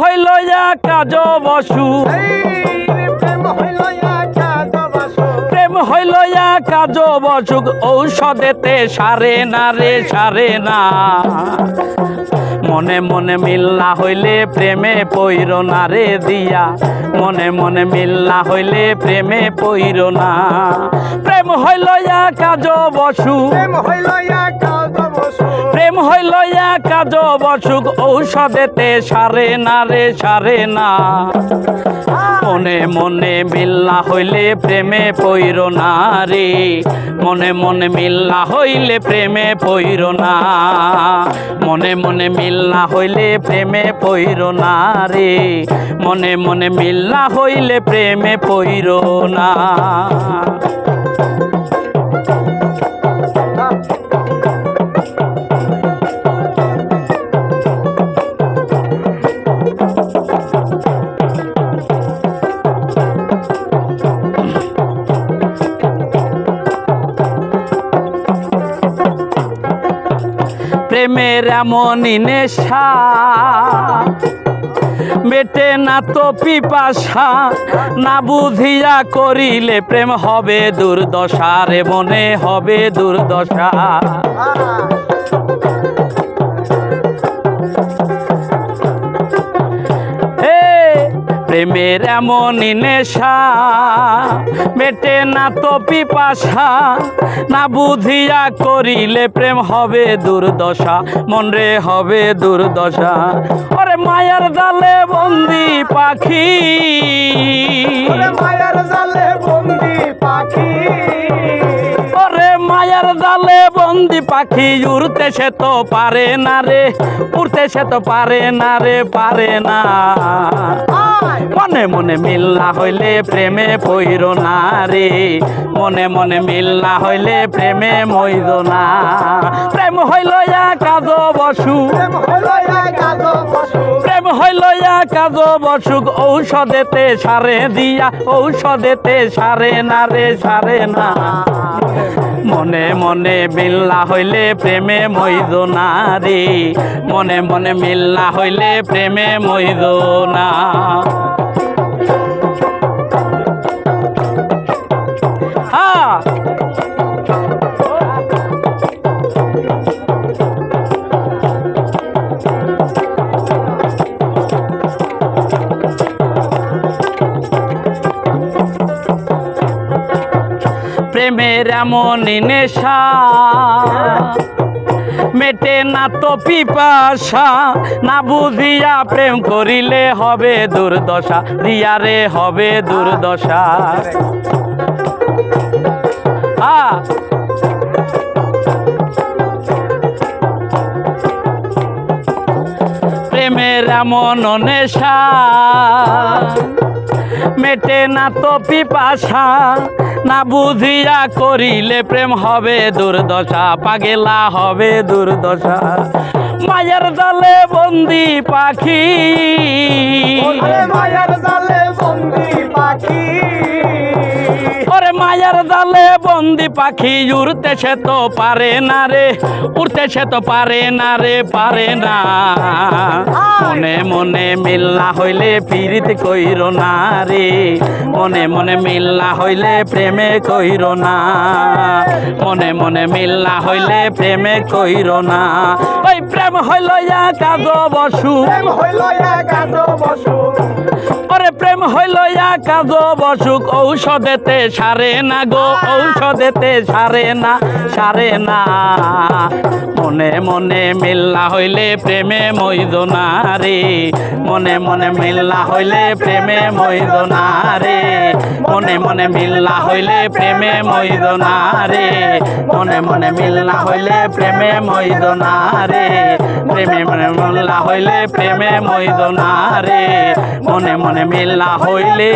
হইল কাজ বসু। প্রেম হইল কাজ বসুক ঔষধেতে সারে না রে, সারে না। মনে মনে মিল না হইলে প্রেমে পইর না রে দিয়া। মনে মনে মিল না হইলে প্রেমে পইর না। প্রেম হইল কাজ বসু। প্রেম হইল কাজ প্রেম হইল কাজ বসুক, ঔষধেতে সারে না রে, সারে না। মনে মনে মিল না হইলে প্রেমে পইর না রে। মনে মনে মিল না হইলে প্রেমে পইর না। মনে মনে মিল না হইলে প্রেমে পইর না রে। মনে মনে মিল না হইলে প্রেমে পইর না। প্রেমের এমনই নেশা। মেটে না তো পিপাসা, না বুঝিয়া করিলে প্রেম হবে দুর্দশা, রে মনে হবে দুর্দশা। প্রেমের এমন নেশা, মেটে না তো পিপাসা, না বুঝিয়া করিলে প্রেম হবে দুর্দশা, মন রে হবে দুর্দশা। ওরে মায়ার জালে বন্দি পাখি বন্দি পাখি উড়তে সে তো পারে না রে, উড়তে সে তো পারে না রে, পারে না। মনে মনে মিল না হইলে প্রেমে পইর না রে, মনে মনে মিল না হইলে প্রেমে মইদ না। প্রেম হইল কাজ বসু, প্রেম হইল কাজ বসুক ঔষধেতে সারে দিয়া, ঔষধেতে সারে না রে, সারে না। মনে মনে মিল্লা হইলে প্রেমে মইদ না রে মনে মনে মিল্লা হইলে প্রেমে মইদ না। প্রেমের এমন নেশা। মেটে না তো পিপাসা, না বুঝিয়া প্রেম করিলে হবে দুর্দশা, দিয়ারে হবে দুর্দশা। হ্যাঁ প্রেমের এমন নেশা। মেটে না তো পিপাসা, না বুঝিয়া করিলে প্রেম হবে দুর্দশা, পাগেলা হবে দুর্দশা। মায়ের জালে বন্দি পাখি। মায়ের দলে বন্দি মায়ের জালে বন্দি পাখি উড়তে সে তো পারে না রে উড়তে সে তো পারে না রে পারে না। মনে মনে মিল্লা হইলে পীড়িত কইর না রে মনে মনে মিল্লা হইলে প্রেমে কইর না। মনে মনে মিল্লা হইলে প্রেমে কইর না। ওই প্রেম হইল কাজ বসু। প্রেম হইল কাজ বসু। ওরে প্রেম হইল কাজ বসুক ঔষধেতে সারে না গো ঔষধেতে সারে না সারে না। মনে মনে মিল্লা হইলে প্রেমে মইদ না রে। মনে মনে মিল্লা হইলে প্রেমে মইদ না রে। মনে মনে মিল্লা হইলে প্রেমে মইদ না রে। মনে মনে মিল্লা হইলে প্রেমে মইদ না রে। প্রেমে মনে মিল্লা হইলে প্রেমে মইদ না রে। মনে মনে মিল্লা হইলে